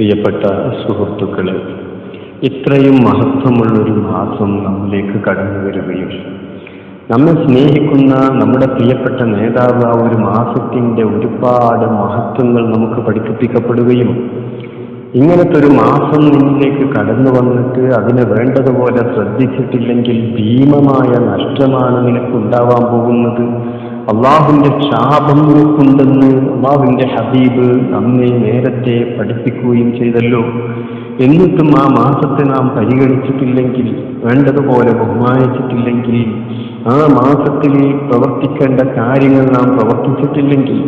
പ്രിയപ്പെട്ട സുഹൃത്തുക്കളെ ഇത്രയും മഹത്വമുള്ളൊരു മാസം നമ്മിലേക്ക് കടന്നു വരികയും നമ്മെ സ്നേഹിക്കുന്ന നമ്മുടെ പ്രിയപ്പെട്ട നേതാവ് ആ ഒരു മാസത്തിന്റെ ഒരുപാട് മഹത്വങ്ങൾ നമുക്ക് പഠിപ്പിക്കപ്പെടുകയും ഇങ്ങനത്തെ ഒരു മാസം നിന്നിലേക്ക് കടന്നു വന്നിട്ട് അതിനെ വേണ്ടതുപോലെ ശ്രദ്ധിച്ചിട്ടില്ലെങ്കിൽ ഭീമമായ നഷ്ടമാണ് നിനക്കുണ്ടാവാൻ പോകുന്നത്. അള്ളാഹുവിന്റെ ശാപം നിനക്കുണ്ടെന്ന് അള്ളാഹുവിന്റെ ഹബീബ് നമ്മെ നേരത്തെ പഠിപ്പിക്കുകയും ചെയ്തല്ലോ. എന്നിട്ടും ആ മാസത്തെ നാം പരിഗണിച്ചിട്ടില്ലെങ്കിൽ വേണ്ടതുപോലെ ബഹുമാനിച്ചിട്ടില്ലെങ്കിൽ ആ മാസത്തിൽ പ്രവർത്തിക്കേണ്ട കാര്യങ്ങൾ നാം പ്രവർത്തിച്ചിട്ടില്ലെങ്കിൽ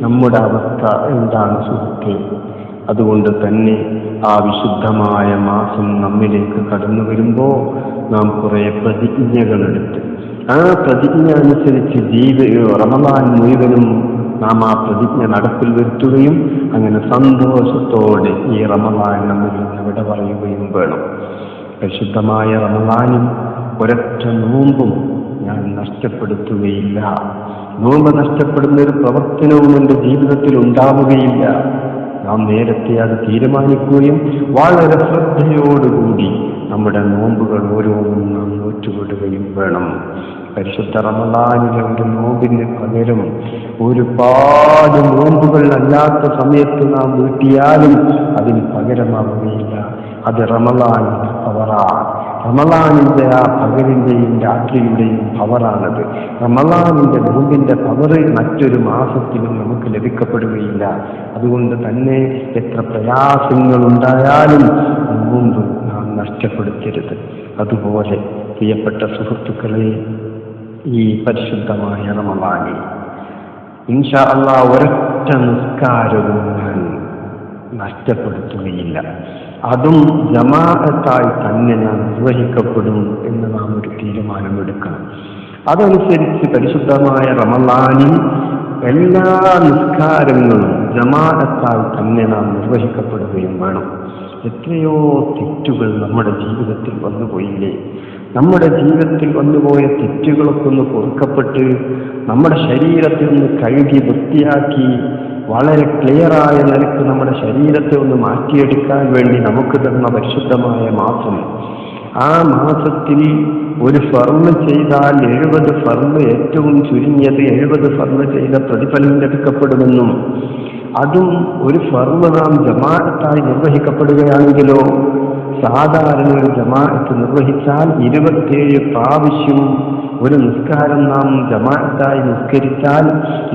നമ്മുടെ അവസ്ഥ എന്താണ് സുഹൃത്തെ? അതുകൊണ്ട് തന്നെ ആ വിശുദ്ധമായ മാസം നമ്മിലേക്ക് കടന്നു വരുമ്പോൾ നാം കുറെ പ്രതിജ്ഞകളെടുത്ത്. ആ പ്രതിജ്ഞ അനുസരിച്ച് ജീവ റമദാൻ മുഴുവനും നാം ആ പ്രതിജ്ഞ നടപ്പിൽ വരുത്തുകയും അങ്ങനെ സന്തോഷത്തോടെ ഈ റമദാൻ നിന്ന് വിട പറയുകയും വേണം. പരിശുദ്ധമായ റമദാനും ഒരൊറ്റ നോമ്പും ഞാൻ നഷ്ടപ്പെടുത്തുകയില്ല. നോമ്പ് നഷ്ടപ്പെടുന്ന ഒരു പ്രവർത്തനവും എന്റെ ജീവിതത്തിൽ ഉണ്ടാവുകയില്ല. നാം നേരത്തെ അത് തീരുമാനിക്കുകയും വളരെ ശ്രദ്ധയോടുകൂടി നമ്മുടെ നോമ്പുകൾ ഓരോന്നും നാം നോറ്റുവിടുകയും വേണം. പരിശുദ്ധ റമദാനിലെ ഒരു നോമ്പിന് പകരം ഒരുപാട് നോമ്പുകൾ അല്ലാത്ത സമയത്ത് നാം വീട്ടിയാലും അതിന് പകരമാവുകയില്ല. അത് റമദാൻ പവറാണ്. റമദാനിന്റെ ആ പകലിന്റെയും രാത്രിയുടെയും പവറാണത്. റമലാനിന്റെ നോമ്പിന്റെ പവർ മറ്റൊരു മാസത്തിലും നമുക്ക് ലഭിക്കപ്പെടുകയില്ല. അതുകൊണ്ട് തന്നെ എത്ര പ്രയാസങ്ങൾ ഉണ്ടായാലും നോമ്പ് നാം നഷ്ടപ്പെടുത്തരുത്. അതുപോലെ പ്രിയപ്പെട്ട സുഹൃത്തുക്കളെ ഈ പരിശുദ്ധമായ റമലാനി. ഇൻഷാ അള്ളാ ഒരൊറ്റ നിസ്കാരവും ഞാൻ നഷ്ടപ്പെടുത്തുകയില്ല. അതും ജമാഅത്തായി തന്നെ നിർവഹിക്കപ്പെടും എന്ന് നാം ഒരു തീരുമാനമെടുക്കണം. അതനുസരിച്ച് പരിശുദ്ധമായ റമലാനിൽ എല്ലാ നിസ്കാരങ്ങളും ജമാഅത്താൽ തന്നെ നാം നിർവഹിക്കപ്പെടുകയും വേണം. എത്രയോ തെറ്റുകൾ നമ്മുടെ ജീവിതത്തിൽ വന്നുപോയില്ലേ നമ്മുടെ ജീവിതത്തിൽ വന്നുപോയ തെറ്റുകളൊക്കെ ഒന്ന് പൊറുക്കപ്പെട്ട് നമ്മുടെ ശരീരത്തിൽ നിന്ന് കഴുകി വൃത്തിയാക്കി വളരെ ക്ലിയറായ നിലയ്ക്ക് നമ്മുടെ ശരീരത്തെ ഒന്ന് മാറ്റിയെടുക്കാൻ വേണ്ടി നമുക്ക് തന്ന പരിശുദ്ധമായ മാസം. ആ മാസത്തിൽ ഒരു ഫർമ് ചെയ്താൽ എഴുപത് ഫർമ് ഏറ്റവും ചുരുങ്ങിയത് എഴുപത് ഫർമ് ചെയ്ത പ്രതിഫലം ലഭിക്കപ്പെടുമെന്നും അതും ഒരു ഫർമ് നാം ജമാഅത്തായി നിർവഹിക്കപ്പെടുകയാണെങ്കിലോ സാധാരണ ഒരു ജമാഅത്ത് നിർവഹിച്ചാൽ ഇരുപത്തിയേഴ് പ്രാവശ്യം ഒരു നിസ്കാരം നാം ജമാഅത്തായി നിസ്കരിച്ചാൽ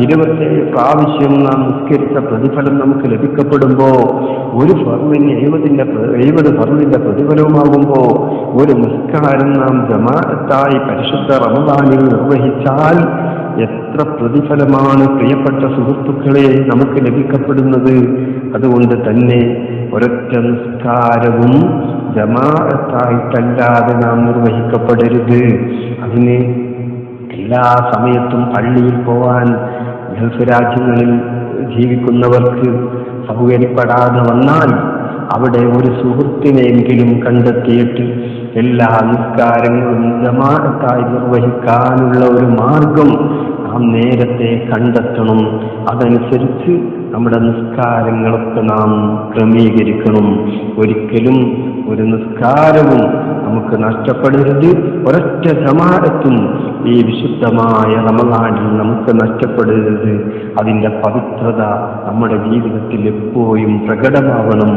ഇരുപത്തിയേഴ് പ്രാവശ്യം നാം നിസ്കരിച്ച പ്രതിഫലം നമുക്ക് ലഭിക്കപ്പെടുമ്പോൾ ഒരു ഫർമിന് എഴുപതിന്റെ എഴുപത് ഫർമിന്റെ പ്രതിഫലവുമാകുമ്പോൾ ഒരു നിസ്കാരം നാം ജമാഅത്തായി പരിശുദ്ധ റമദാനിൽ നിർവഹിച്ചാൽ എത്ര പ്രതിഫലമാണ് പ്രിയപ്പെട്ട സുഹൃത്തുക്കളെ നമുക്ക് ലഭിക്കപ്പെടുന്നത്? അതുകൊണ്ട് തന്നെ ഒരൊറ്റ നിസ്കാരവും ജമാഅത്തായിട്ടല്ലാതെ നാം നിർവഹിക്കപ്പെടരുത്. അതിന് എല്ലാ സമയത്തും പള്ളിയിൽ പോവാൻ ഗൾഫ് രാജ്യങ്ങളിൽ ജീവിക്കുന്നവർക്ക് സൗകര്യപ്പെടാതെ വന്നാൽ അവിടെ ഒരു സുഹൃത്തിനെങ്കിലും കണ്ടെത്തിയിട്ട് എല്ലാ നിസ്കാരങ്ങളും ജമാഅത്തായി നിർവഹിക്കാനുള്ള ഒരു മാർഗം നാം നേരത്തെ കണ്ടെത്തണം. അതനുസരിച്ച് നമ്മുടെ നിസ്കാരങ്ങളൊക്കെ നാം ക്രമീകരിക്കണം. ഒരിക്കലും ഒരു നിസ്കാരവും നമുക്ക് നഷ്ടപ്പെടരുത്. ഒരൊറ്റ ജമാഅത്തും ഈ വിശുദ്ധമായ റമദാനിൽ നമുക്ക് നഷ്ടപ്പെടരുത്. അതിന്റെ പവിത്രത നമ്മുടെ ജീവിതത്തിൽ എപ്പോഴും പ്രകടമാവണം.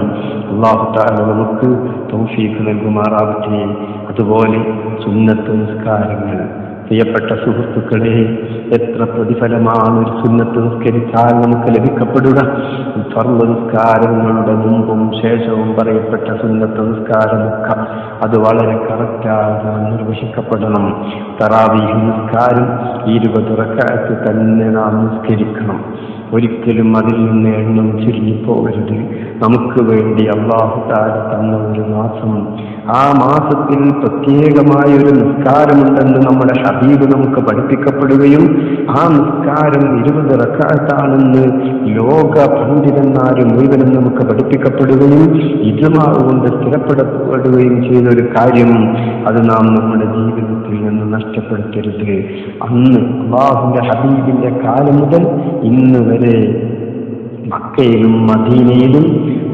അള്ളാഹുത്താല നമുക്ക് തൗഫീഖ് നൽകുമാറാവട്ടെ. അതുപോലെ സുന്നത്ത് നിസ്കാരങ്ങൾ. പ്രിയപ്പെട്ട സുഹൃത്തുക്കളെ എത്ര പ്രതിഫലമാണ് ഒരു സുന്നത്ത് നിസ്കരിച്ചാൽ നമുക്ക് ലഭിക്കപ്പെടുക? സ്വർണ നിസ്കാരങ്ങളുടെ മുമ്പും ശേഷവും പറയപ്പെട്ട സുന്നത്ത് നിസ്കാരമൊക്കെ അത് വളരെ കറക്റ്റായി നിർവഹിക്കപ്പെടണം. തറാവീഹ് നിസ്കാരം ഇരുപത് റക്കാറ്റ് തന്നെ നാം നിസ്കരിക്കണം. ഒരിക്കലും അതിൽ നിന്ന് എണ്ണം ചുരുങ്ങിപ്പോകരുത് നമുക്ക് വേണ്ടി അള്ളാഹു താര തന്ന ഒരു മാസം. ആ മാസത്തിൽ പ്രത്യേകമായ ഒരു നിസ്കാരമുണ്ടെന്ന് നമ്മുടെ ഹബീബ് നമുക്ക് പഠിപ്പിക്കപ്പെടുകയും ആ നിസ്കാരം ഇരുപത് റക്കാത്താണെന്ന് ലോക പണ്ഡിതന്മാർ മുഴുവനും നമുക്ക് പഠിപ്പിക്കപ്പെടുകയും ഇതുമാകൊണ്ട് സ്ഥിരപ്പെടപ്പെടുകയും ചെയ്ത ഒരു കാര്യം അത് നാം നമ്മുടെ ജീവിതത്തിൽ നിന്ന് നഷ്ടപ്പെടുത്തരുത്. അന്ന് അള്ളാഹുവിന്റെ ഹബീബിന്റെ കാലം മുതൽ ഇന്ന് വരെ മക്കയിലും മദീനയിലും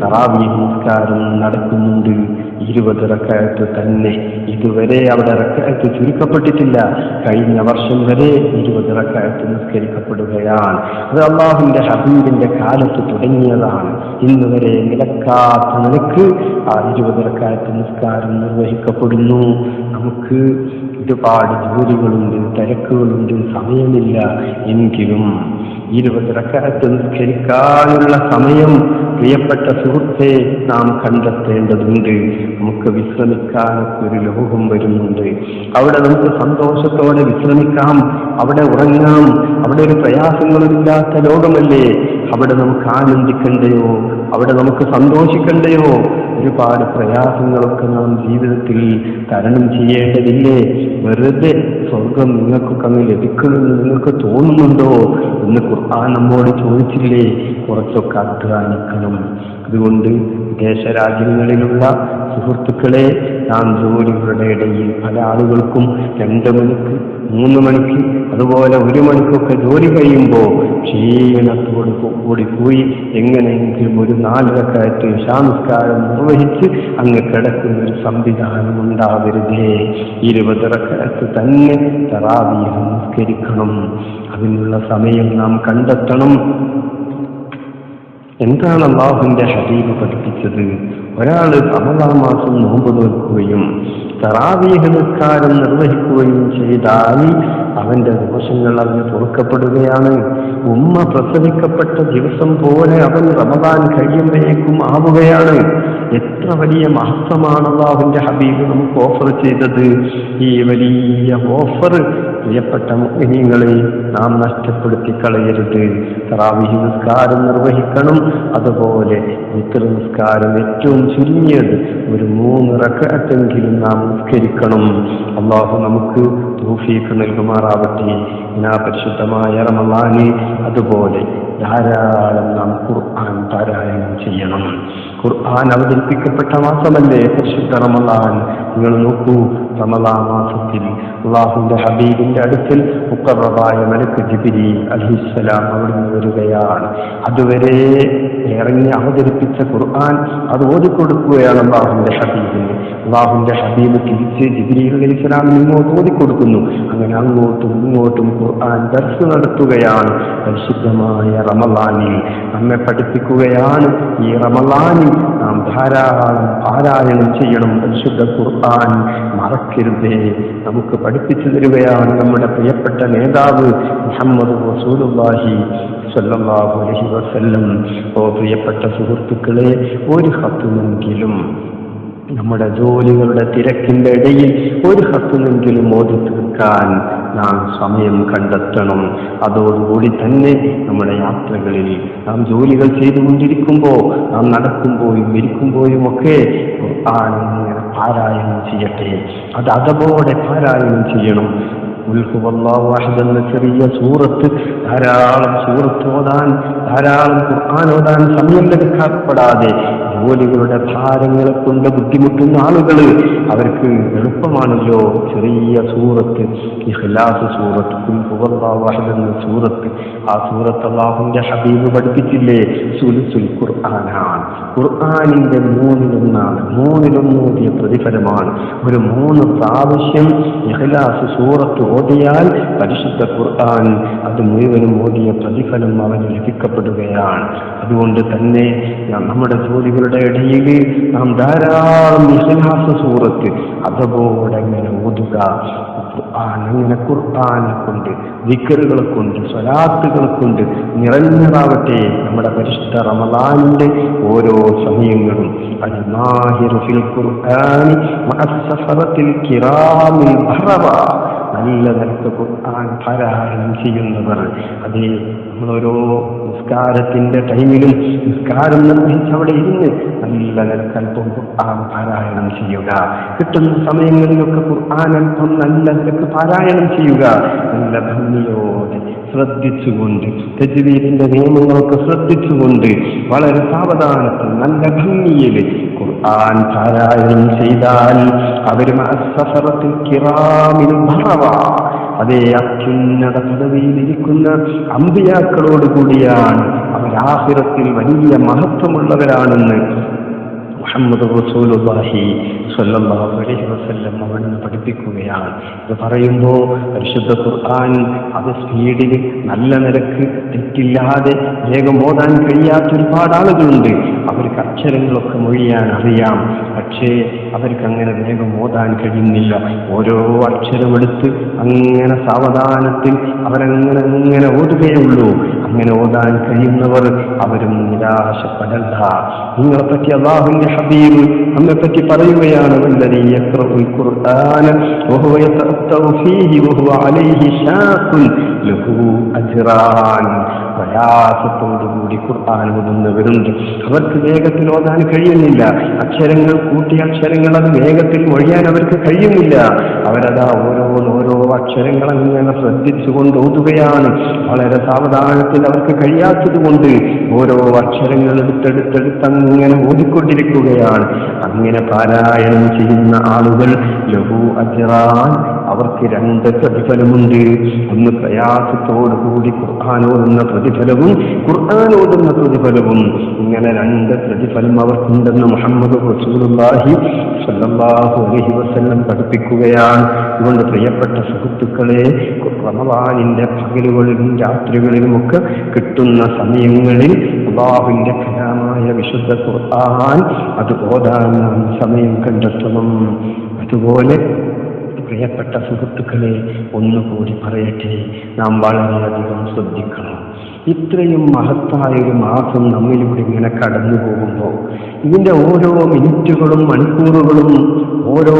തറാവി നിസ്കാരം നടക്കുന്നുണ്ട്. ഇരുപത് റക്കായത്ത് തന്നെ. ഇതുവരെ അവിടെ റക്കായത്ത് ചുരുക്കപ്പെട്ടിട്ടില്ല. കഴിഞ്ഞ വർഷം വരെ ഇരുപത് റക്കായത്ത് നിസ്കരിക്കപ്പെടുകയാണ്. അത് അള്ളാഹുവിന്റെ ഹബീബിന്റെ കാലത്ത് തുടങ്ങിയതാണ്. ഇന്ന് വരെ നിലക്കാത്ത നിലയ്ക്ക് ആ ഇരുപത് റക്കായത്ത് നിസ്കാരം നിർവഹിക്കപ്പെടുന്നു. നമുക്ക് ഒരുപാട് ജോലികളുണ്ട് തിരക്കുകളുണ്ട് സമയമില്ല എങ്കിലും ഇരുപത് റക്കരത്ത് നിസ്കരിക്കാനുള്ള സമയം പ്രിയപ്പെട്ട സുഹൃത്തെ നാം കണ്ടെത്തേണ്ടതുണ്ട്. നമുക്ക് വിശ്രമിക്കാനൊക്കെ ഒരു ലോകം വരുന്നുണ്ട്. അവിടെ നമുക്ക് സന്തോഷത്തോടെ വിശ്രമിക്കാം. അവിടെ ഉറങ്ങാം. അവിടെ ഒരു പ്രയാസങ്ങളില്ലാത്ത ലോകമല്ലേ? അവിടെ നമുക്ക് ആനന്ദിക്കണ്ടയോ? അവിടെ നമുക്ക് സന്തോഷിക്കണ്ടയോ? ഒരുപാട് പ്രയാസങ്ങളൊക്കെ നാം ജീവിതത്തിൽ തരണം ചെയ്യേണ്ടതില്ലേ? വെറുതെ സ്വർഗം നിങ്ങൾക്കൊക്കെ അങ്ങ് ലഭിക്കുമെന്ന് നിങ്ങൾക്ക് തോന്നുന്നുണ്ടോ? എന്ന് ഖുർആൻ നമ്മോട് ചോദിച്ചില്ലേ? കുറച്ചൊക്കെ അധ്വാനിക്കണം. അതുകൊണ്ട് വിദേശ രാജ്യങ്ങളിലുള്ള സുഹൃത്തുക്കളെ നാം ജോലികളുടെ ഇടയിൽ പല ആളുകൾക്കും രണ്ട് മണിക്ക് മൂന്ന് മണിക്ക് അതുപോലെ ഒരു മണിക്കൊക്കെ ജോലി കഴിയുമ്പോൾ ക്ഷീണത്തോട് കൂടി പോയി എങ്ങനെയെങ്കിലും ഒരു നാലരക്കാറ്റ് സംസ്കാരം നിർവഹിച്ച് അങ്ങ് കിടക്കുന്ന ഒരു സംവിധാനം ഉണ്ടാവരുതേ. ഇരുപതിറക്കാലത്ത് തന്നെ തറാവീഹ് സംസ്കരിക്കണം. അതിനുള്ള സമയം നാം കണ്ടെത്തണം. എന്താണ് അള്ളാഹുവിന്റെ ഹബീബ് പഠിപ്പിച്ചത്? ഒരാൾ റമദാൻ മാസം നോമ്പ് നോക്കുകയും തറാവീഹ നിസ്കാരം നിർവഹിക്കുകയും ചെയ്താൽ അവന്റെ ദോഷങ്ങൾ അവന് പൊറുക്കപ്പെടുകയാണ് ഉമ്മ പ്രസവിക്കപ്പെട്ട ദിവസം പോലെ അവൻ റമദാൻ കഴിയുമ്പോഴേക്കും ആവുകയാണ്. എത്ര വലിയ മഹത്വമാണ് അള്ളാഹുവിന്റെ ഹബീബ് നമുക്ക് ഓഫർ ചെയ്തത്. ഈ വലിയ ഓഫർ പ്രിയപ്പെട്ട മുഖ്യങ്ങളെ നാം നഷ്ടപ്പെടുത്തി കളയരുത്. തറാവിഹി നിസ്കാരം നിർവഹിക്കണം. അതുപോലെ ഇത്ര നിസ്കാരം ഏറ്റവും ചുരുങ്ങിയത് ഒരു മൂന്ന് റക്കത്തെങ്കിലും നാം നിസ്കരിക്കണം. അള്ളാഹു നമുക്ക് തൗഫീഖ് നൽകുമാറാവട്ടെ. ഞാൻ പരിശുദ്ധമായ റമലാന് അതുപോലെ ധാരാളം നാം ഖുർആൻ പാരായണം ചെയ്യണം. ഖുർആൻ അവതരിപ്പിക്കപ്പെട്ട മാസമല്ലേ പരിശുദ്ധ റമലാൻ നിങ്ങൾ നോക്കൂ റമലാ മാസത്തിൽ അള്ളാഹുന്റെ ഹബീബിന്റെ അടുക്കൽ മുക്കറബായ മലക്ക് ജിബിരി അലഹിസ്സലാം അവിടുന്ന് വരികയാണ്. അതുവരെ ഇറങ്ങി അവതരിപ്പിച്ച ഖുർആൻ അത് ഓതിക്കൊടുക്കുകയാണ് അള്ളാഹുന്റെ ഹബീബിന്. അള്ളാഹുന്റെ ഹബീബ് തിരിച്ച് ജിബിരി അലഹിസ്സലാമിന് ഇങ്ങോട്ട് ഓടിക്കൊടുക്കുന്നു അങ്ങനെ അങ്ങോട്ടും ഇങ്ങോട്ടും ഖുർആൻ ദർസ് നടത്തുകയാണ്. പരിശുദ്ധമായ റമലാനിൽ നമ്മെ പഠിപ്പിക്കുകയാണ്. ഈ റമലാനിൽ നാം ധാരാളം പാരായണം ചെയ്യണം. പരിശുദ്ധ ഖുർആൻ മറക്കരുതേ. നമുക്ക് പഠിപ്പിച്ചു തരികയാണ് നമ്മുടെ പ്രിയപ്പെട്ട നേതാവ് മുഹമ്മദ് റസൂലുള്ളാഹി സല്ലല്ലാഹു അലൈഹി വസല്ലം. ഓ പ്രിയപ്പെട്ട സുഹൃത്തുക്കളെ ഒരു ഹത്തുമെങ്കിലും നമ്മുടെ ജോലികളുടെ തിരക്കിന്റെ ഇടയിൽ ഒരു ഹത്തുമെങ്കിലും ഓതി തീർക്കാൻ നാം സമയം കണ്ടെത്തണം. അതോടുകൂടി തന്നെ നമ്മുടെ യാത്രകളിൽ നാം ജോലികൾ ചെയ്തുകൊണ്ടിരിക്കുമ്പോൾ നാം നടക്കുമ്പോഴും ഇരിക്കുമ്പോഴും ഒക്കെ ഇങ്ങനെ പാരായണം ചെയ്യട്ടെ. അത് അതപോടെ പാരായണം ചെയ്യണം. എന്ന ചെറിയ സൂറത്ത് ധാരാളം സൂറത്ത് ഓതാൻ ധാരാളം ഖുർആൻ ഓതാൻ സമയം ലഭിക്കപ്പെടാതെ ജോലികളുടെ ഭാരങ്ങളെ കൊണ്ട് ബുദ്ധിമുട്ടുന്ന ആളുകൾ അവർക്ക് എളുപ്പമാണല്ലോ ചെറിയ സൂറത്ത് ഇഖ്ലാസ് സൂറത്ത് എന്ന സൂറത്ത്. ആ സൂറത്ത് അള്ളാഹുവിന്റെ ഹബീബ് പഠിപ്പിച്ചില്ലേ? സുലുസുൽ ഖുർആനാണ്. ഖുർആാനിന്റെ മൂന്നിലൊന്നാണ് മൂന്നിലൊന്നോതിയ പ്രതിഫലമാണ്. ഒരു മൂന്ന് പ്രാവശ്യം ഇഹ്ലാസ് സൂറത്ത് ഓടിയാൽ പരിശുദ്ധ ഖുർആൻ അത് മുഴുവനും ഓടിയ പ്രതിഫലം അവന് ലഭിക്കപ്പെടുകയാണ്. അതുകൊണ്ട് തന്നെ നമ്മുടെ ജോലികളുടെ ഇടയിൽ നാം ധാരാളം ഇഖ്ലാസ സൂറത്ത് അതുപോലെ അങ്ങനെ ഓതുക ഖുർആൻ അങ്ങനെ കൊണ്ട് വിക്കറുകളെ കൊണ്ട് സ്വലാത്തുകളെ കൊണ്ട് നിറഞ്ഞതാവട്ടെ നമ്മുടെ പരിശുദ്ധ റമദാനിന്റെ ഓരോ സമയങ്ങളും. ഫിൽ ഖുർആനി കിറാമിൽ ബഹറവ നിലയ്ക്ക് ഖുർആൻ പാരായണം ചെയ്യുന്നവർ. അതേ നമ്മളോരോ നിസ്കാരത്തിന്റെ ടൈമിലും നിസ്കാരം നിർവഹിച്ച് അവിടെ ഇരുന്ന് നല്ല നിലയ്ക്ക് അല്പം ഖുർആൻ പാരായണം ചെയ്യുക. കിട്ടുന്ന സമയങ്ങളിലൊക്കെ ഖുർആൻ നല്ല നിലയ്ക്ക് പാരായണം ചെയ്യുക. നല്ല ഭംഗിയോടെ ശ്രദ്ധിച്ചുകൊണ്ട് തജ്വീദിന്റെ നിയമങ്ങളൊക്കെ ശ്രദ്ധിച്ചുകൊണ്ട് വളരെ സാവധാനത്തിൽ നല്ല ഭംഗിയിൽ ഖുർആൻ പാരായണം ചെയ്താൽ അവരും അസഫറത്തിൽ കിറാമിൽ ഭറവ അതേ അത്യുന്നത പദവിയിലിരിക്കുന്ന അമ്പിയാക്കളോട് കൂടിയാണ് അവരാഹിറത്തിൽ വലിയ മഹത്വമുള്ളവരാണെന്ന് മുഹമ്മദ് റസൂലുള്ളാഹി സ്വല്ലല്ലാഹു അലൈഹി വസല്ലം പഠിപ്പിക്കുകയാണ്. ഇത് പറയുമ്പോൾ പരിശുദ്ധ ഖുർആൻ അത് സ്പീഡിൽ നല്ല നിരക്ക് തെറ്റില്ലാതെ വേഗം ഓടാൻ കഴിയാത്ത ഒരുപാട് ആളുകളുണ്ട്. അവർക്ക് അക്ഷരങ്ങളൊക്കെ മൊഴിയാൻ അറിയാം. പക്ഷേ അവർക്ക് അങ്ങനെ വേഗം ഓടാൻ കഴിയുന്നില്ല. ഓരോ അക്ഷരമെടുത്ത് അങ്ങനെ സാവധാനത്തിൽ അവരങ്ങനെ അങ്ങനെ ഓതുകയുള്ളൂ അങ്ങനെ ഓതാൻ കഴിയുന്നവർ അവരും നിരാശപ്പെടല്ല നിങ്ങളെ പറ്റി അള്ളാഹുവിന്റെ ഹബീബ് നമ്മെ പറ്റി പറയുകയാണ് പ്രയാസത്തോടുകൂടി ഖുർആൻ ഓതുന്നവരുണ്ട് അവർക്ക് വേഗത്തിൽ ഓതാൻ കഴിയുന്നില്ല. അക്ഷരങ്ങൾ കൂട്ടിയ അക്ഷരങ്ങൾ അത് വേഗത്തിൽ ഒഴിയാൻ അവർക്ക് കഴിയുന്നില്ല. അവരതാ ഓരോ ഓരോ അക്ഷരങ്ങൾ അങ്ങനെ ശ്രദ്ധിച്ചുകൊണ്ട് ഓതുകയാണ്. വളരെ സാവധാനത്തിൽ അവർക്ക് കഴിയാത്തത് കൊണ്ട് ഓരോ അക്ഷരങ്ങൾ എടുത്തെടുത്തെടുത്ത് അങ്ങനെ ഓടിക്കൊണ്ടിരിക്കുകയാണ് അങ്ങനെ പാരായണം ചെയ്യുന്ന ആളുകൾ ലഘു അജറാൻ അവർക്ക് രണ്ട് പ്രതിഫലമുണ്ട്. ഒന്ന് പ്രയാസത്തോടുകൂടി ഖുർആൻ ഓതുന്ന പ്രതിഫലവും ഖുർആൻ ഓതുന്ന പ്രതിഫലവും. ഇങ്ങനെ രണ്ട് പ്രതിഫലം അവർക്കുണ്ടെന്ന് മുഹമ്മദ് റസൂലുള്ളാഹി സ്വല്ലല്ലാഹു അലൈഹി വസല്ലം പഠിപ്പിക്കുകയാണ്. അതുകൊണ്ട് പ്രിയപ്പെട്ട സുഹൃത്തുക്കളെ റമദാനിന്റെ പകലുകളിലും രാത്രികളിലുമൊക്കെ കിട്ടുന്ന സമയങ്ങളിൽ അള്ളാഹുവിന്റെ ഫലമായ വിശുദ്ധ ഖുർആൻ അത് ഓതാൻ നാം സമയം കണ്ടെത്തണം. അതുപോലെ പ്രിയപ്പെട്ട സുഹൃത്തുക്കളെ ഒന്നുകൂടി പറയട്ടെ. നാം വളരെയധികം ശ്രദ്ധിക്കണം. ഇത്രയും മഹത്തായ ഒരു മാസം നമ്മിലൂടെ ഇങ്ങനെ കടന്നു പോകുമ്പോൾ ഇതിന്റെ ഓരോ മിനിറ്റുകളും മണിക്കൂറുകളും ഓരോ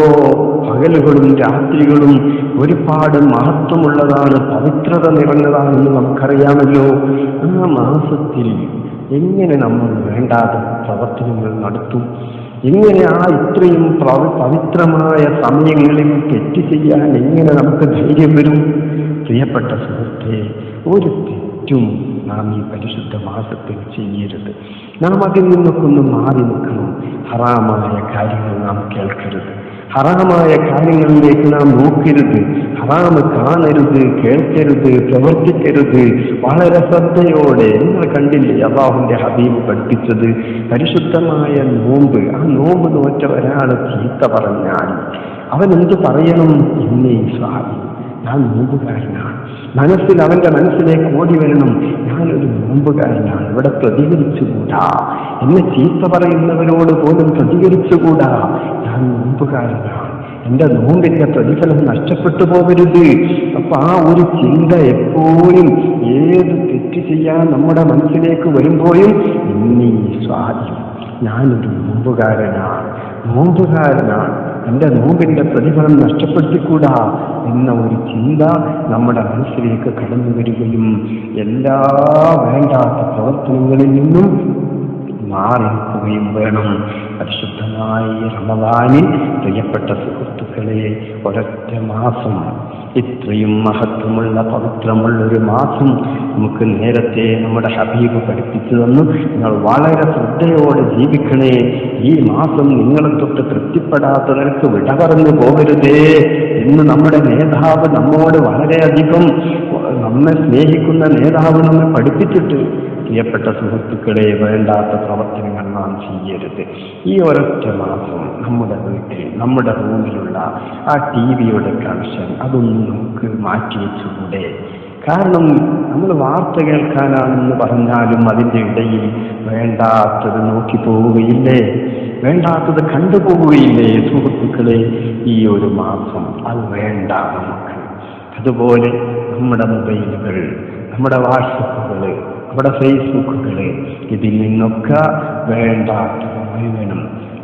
പകലുകളും രാത്രികളും ഒരുപാട് മഹത്വമുള്ളതാണ് പവിത്രത നിറഞ്ഞതാണെന്ന് നമുക്കറിയാമല്ലോ. ആ മാസത്തിൽ എങ്ങനെ നമ്മൾ വേണ്ടാതെ പ്രവർത്തനങ്ങൾ നടത്തും? എങ്ങനെ ആ ഇത്രയും പവിത്രമായ സമയങ്ങളിൽ തെറ്റ് ചെയ്യാൻ എങ്ങനെ നമുക്ക് ധൈര്യം വരും? പ്രിയപ്പെട്ട സുഹൃത്തെ ഒരു തെറ്റും നാം ഈ പരിശുദ്ധ മാസത്തിൽ ചെയ്യരുത്. നാം അതിൽ നിന്നൊക്കെ ഒന്ന് മാറി നിൽക്കണം. ഹറാമായ കാര്യങ്ങൾ നാം കേൾക്കരുത്. ഹറാമായ കാര്യങ്ങളിലേക്ക് നാം നോക്കരുത്. ഹറാമ് കാണരുത് കേൾക്കരുത് പ്രവർത്തിക്കരുത്. വളരെ ശ്രദ്ധയോടെ നിങ്ങൾ കണ്ടില്ലേ അബാഹുന്റെ ഹബീബ് പഠിപ്പിച്ചത്? പരിശുദ്ധമായ നോമ്പ്. ആ നോമ്പ് നോറ്റ ഒരാൾ ചീത്ത പറഞ്ഞാൽ അവൻ എന്ത് പറയണം? എന്നെ സ്വാമി ഞാൻ നോമ്പുകാരനാണ്. മനസ്സിൽ അവന്റെ മനസ്സിലേക്ക് ഓടി വരണം. ഞാനൊരു നോമ്പുകാരനാണ്. ഇവിടെ പ്രതികരിച്ചുകൂടാ. എന്നെ ചീത്ത പറയുന്നവരോട് പോലും പ്രതികരിച്ചുകൂടാ. ഞാൻ നോമ്പുകാരനാണ്. എന്റെ നോമ്പിന്റെ പ്രതിഫലം നഷ്ടപ്പെട്ടു പോകരുത്. അപ്പൊ ആ ഒരു ചിന്ത എപ്പോഴും ഏത് തെറ്റ് ചെയ്യാൻ നമ്മുടെ മനസ്സിലേക്ക് വരുമ്പോഴും ഇന്നീ സ്വാധീനം. ഞാനൊരു നോമ്പുകാരനാണ്. നോമ്പുകാരനാണ്. എന്റെ നോമ്പിന്റെ പ്രതിഫലം നഷ്ടപ്പെടുത്തിക്കൂടാ എന്ന ഒരു ചിന്ത നമ്മുടെ മനസ്സിലേക്ക് കടന്നു വരികയും എല്ലാ വേണ്ടാത്ത പ്രവർത്തനങ്ങളിൽ നിന്നും മാറി നിൽക്കുകയും വേണം പരിശുദ്ധമായി റമദാനിൽ പ്രിയപ്പെട്ട സുഹൃത്തുക്കളെ ഒരൊറ്റ മാസം ഇത്രയും മഹത്വമുള്ള പവിത്രമുള്ള ഒരു മാസം നമുക്ക് നേരത്തെ നമ്മുടെ ഹബീബ് പഠിപ്പിച്ചു തന്നു. നിങ്ങൾ വളരെ ശ്രദ്ധയോടെ ജീവിക്കണേ. ഈ മാസം നിങ്ങളെ തൊട്ട് തൃപ്തിപ്പെടാത്ത നിനക്ക് വിട പറഞ്ഞു പോകരുതേ ഇന്ന് നമ്മുടെ നേതാവ് നമ്മോട് വളരെയധികം നമ്മെ സ്നേഹിക്കുന്ന നേതാവ് നമ്മെ പഠിപ്പിച്ചിട്ട് പ്രിയപ്പെട്ട സുഹൃത്തുക്കളെ വേണ്ടാത്ത പ്രവർത്തനങ്ങൾ നാം ചെയ്യരുത്. ഈ ഒരൊറ്റ മാസം നമ്മുടെ വീട്ടിൽ നമ്മുടെ റൂമിലുള്ള ആ ടി വിയുടെ കണക്ഷൻ അതൊന്നും നമുക്ക് മാറ്റി വെച്ചുകൂടെ കാരണം നമ്മൾ വാർത്ത കേൾക്കാനാണെന്ന് പറഞ്ഞാലും അതിന്റെ ഇടയിൽ വേണ്ടാത്തത് നോക്കി പോവുകയില്ലേ? വേണ്ടാത്തത് കണ്ടുപോവുകയില്ലേ സുഹൃത്തുക്കളെ? ഈ ഒരു മാസം അത് വേണ്ട നമുക്ക്. അതുപോലെ നമ്മുടെ മൊബൈലുകൾ നമ്മുടെ വാട്സപ്പുകൾ നമ്മുടെ ഫേസ്ബുക്കുകൾ ഇതിൽ നിന്നൊക്കെ വേണ്ടാത്ത വേണം.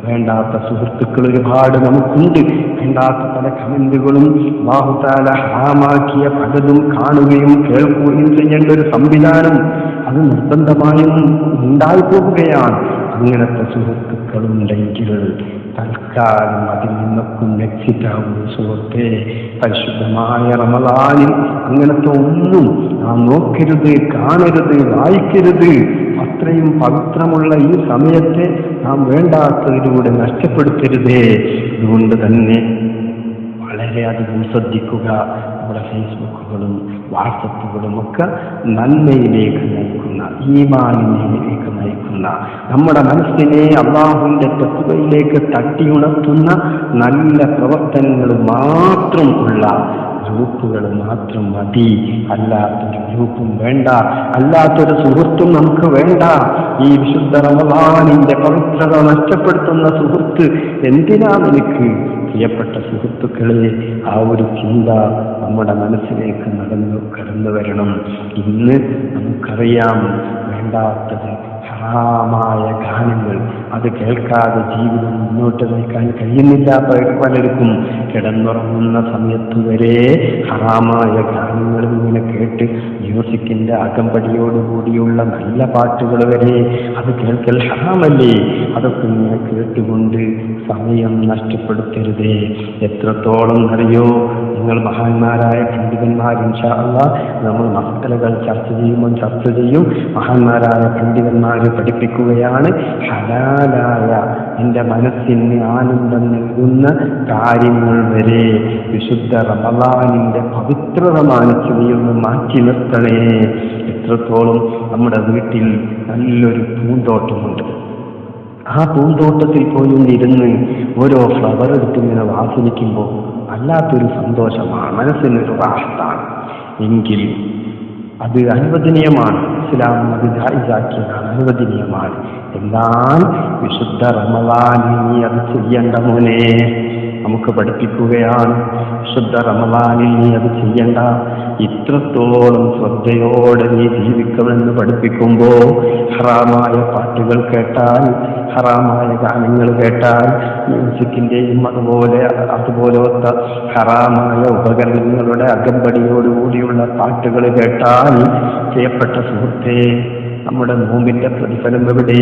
വേണ്ടാത്ത സുഹൃത്തുക്കൾ ഒരുപാട് നമുക്കുണ്ട്. വേണ്ടാത്ത പല കമന്റുകളും ബാഹുതാല ഹാമാക്കിയ പലതും കാണുകയും കേൾക്കുകയും ചെയ്യേണ്ട ഒരു സംവിധാനം അത് നിർബന്ധമായും ഉണ്ടായിപ്പോവുകയാണ് അങ്ങനത്തെ സുഹൃത്തുക്കളുണ്ടെങ്കിൽ തൽക്കാലം അതിൽ നിന്നൊക്കെ രക്ഷിക്കാവുന്ന സുഹൃത്തെ പരിശുദ്ധമായ റമലാനിൽ അങ്ങനത്തെ ഒന്നും നാം നോക്കരുത് കാണരുത് വായിക്കരുത്. അത്രയും പവിത്രമുള്ള ഈ സമയത്തെ നാം വേണ്ടാത്തതിലൂടെ നഷ്ടപ്പെടുത്തരുതേ. അതുകൊണ്ട് തന്നെ വളരെയധികം ശ്രദ്ധിക്കുക. നമ്മുടെ ഫേസ്ബുക്കുകളും വാട്സപ്പുകളും ഒക്കെ നന്മയിലേക്ക് നയിക്കുന്ന ഈമാനിലേക്ക് നയിക്കുന്ന നമ്മുടെ മനസ്സിനെ അള്ളാഹുവിന്റെ തത്വയിലേക്ക് തട്ടിയുണർത്തുന്ന നല്ല പ്രവർത്തനങ്ങൾ മാത്രം ഉള്ള ഗ്രൂപ്പുകൾ മാത്രം മതി. അല്ലാത്തൊരു ഗ്രൂപ്പും വേണ്ട. അല്ലാത്തൊരു സുഹൃത്തും നമുക്ക് വേണ്ട. ഈ വിശുദ്ധ റമദാനിന്റെ പവിത്രത നഷ്ടപ്പെടുത്തുന്ന സുഹൃത്ത് എന്തിനാ നിനക്ക്? പ്രിയപ്പെട്ട സുഹൃത്തുക്കളെ ആ ഒരു ചിന്ത നമ്മുടെ മനസ്സിലേക്ക് നടന്നു കടന്നു വരണം. ഇന്ന് നമുക്കറിയാം വേണ്ടാത്തത് ഹറാമായ ഗാനങ്ങൾ. അത് കേൾക്കാതെ ജീവിതം മുന്നോട്ട് നയിക്കാൻ കഴിയുന്നില്ല. പല- പലർക്കും കിടന്നുറങ്ങുന്ന സമയത്ത് വരെ ഹറാമായ ഗാനങ്ങൾ ഇങ്ങനെ കേട്ട് മ്യൂസിക്കിന്റെ അകമ്പടിയോടുകൂടിയുള്ള നല്ല പാട്ടുകൾ വരെ അത് കേൾക്കൽ ഹറാമല്ലേ? അതൊക്കെ ഇങ്ങനെ കേട്ടുകൊണ്ട് സമയം നഷ്ടപ്പെടുത്തരുതേ. എത്രത്തോളം അറിയോ? നിങ്ങൾ മഹാന്മാരായ ഇൻഷാ അള്ളാ നമ്മൾ മക്കളകൾ ചർച്ച ചെയ്യുമ്പോൾ ചർച്ച ചെയ്യും. മഹാന്മാരായ പണ്ഡിതന്മാർ പഠിപ്പിക്കുകയാണ്. ഹലാലായ എന്റെ മനസ്സിന് ആനന്ദം നൽകുന്ന കാര്യങ്ങൾ വരെ വിശുദ്ധ റമദാനിന്റെ പവിത്രത മാനിച്ച് നീ ഒന്ന് മാറ്റി നിർത്തണേ. എത്രത്തോളം നമ്മുടെ വീട്ടിൽ നല്ലൊരു പൂന്തോട്ടമുണ്ട്. ആ പൂന്തോട്ടത്തിൽ പോയി ഇരുന്ന് ഓരോ ഫ്ലവർ എടുത്ത് ഇങ്ങനെ വാസനിക്കുമ്പോൾ വല്ലാത്തൊരു സന്തോഷമാണ്. മനസ്സിനൊരു റാഹത്താണ്. എങ്കിൽ അത് അനുവദനീയമാണ്. ഇസ്ലാം അത് ജായിസാക്കിയതാണ്. അനുവദനീയമാണ്. എന്നാൽ വിശുദ്ധ റമവാനി നീ അത് ചെയ്യേണ്ട മോനെ. നമുക്ക് പഠിപ്പിക്കുകയാണ്. വിശുദ്ധ റമവാനി നീ അത് ചെയ്യണ്ട. ഇത്രത്തോളം ശ്രദ്ധയോടെ നീ ജീവിക്കണമെന്ന് പഠിപ്പിക്കുമ്പോൾ ഹറാമായ പാട്ടുകൾ കേട്ടാൽ ഹറാമായ ഗാനങ്ങൾ കേട്ടാൽ മ്യൂസിക്കിന്റെയും അതുപോലെ അതുപോലത്തെ ഹറാമായ ഉപകരണങ്ങളുടെ അകമ്പടിയോടുകൂടിയുള്ള പാട്ടുകൾ കേട്ടാൽ ചെയ്യപ്പെട്ട സുഹൃത്തെ നമ്മുടെ നോമ്പിന്റെ പ്രതിഫലം എവിടെ?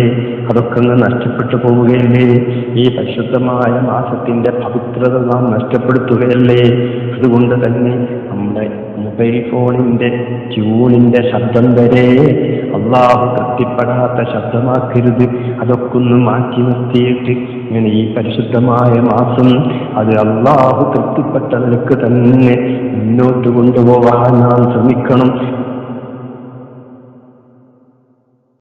അതൊക്കെ അങ്ങ് നഷ്ടപ്പെട്ടു പോവുകയല്ലേ? ഈ പരിശുദ്ധമായ മാസത്തിന്റെ പവിത്രത നാം നഷ്ടപ്പെടുത്തുകയല്ലേ? അതുകൊണ്ട് തന്നെ നമ്മുടെ മൊബൈൽ ഫോണിന്റെ ട്യൂണിന്റെ ശബ്ദം വരെ അള്ളാഹു തൃപ്തിപ്പെടാത്ത ശബ്ദമാക്കരുത്. അതൊക്കെ ഒന്ന് മാറ്റി നിർത്തിയിട്ട് ഇങ്ങനെ ഈ പരിശുദ്ധമായ മാസം അത് അള്ളാഹു തൃപ്തിപ്പെട്ട നിലയ്ക്ക് തന്നെ മുന്നോട്ട് കൊണ്ടുപോകാൻ നാം ശ്രമിക്കണം.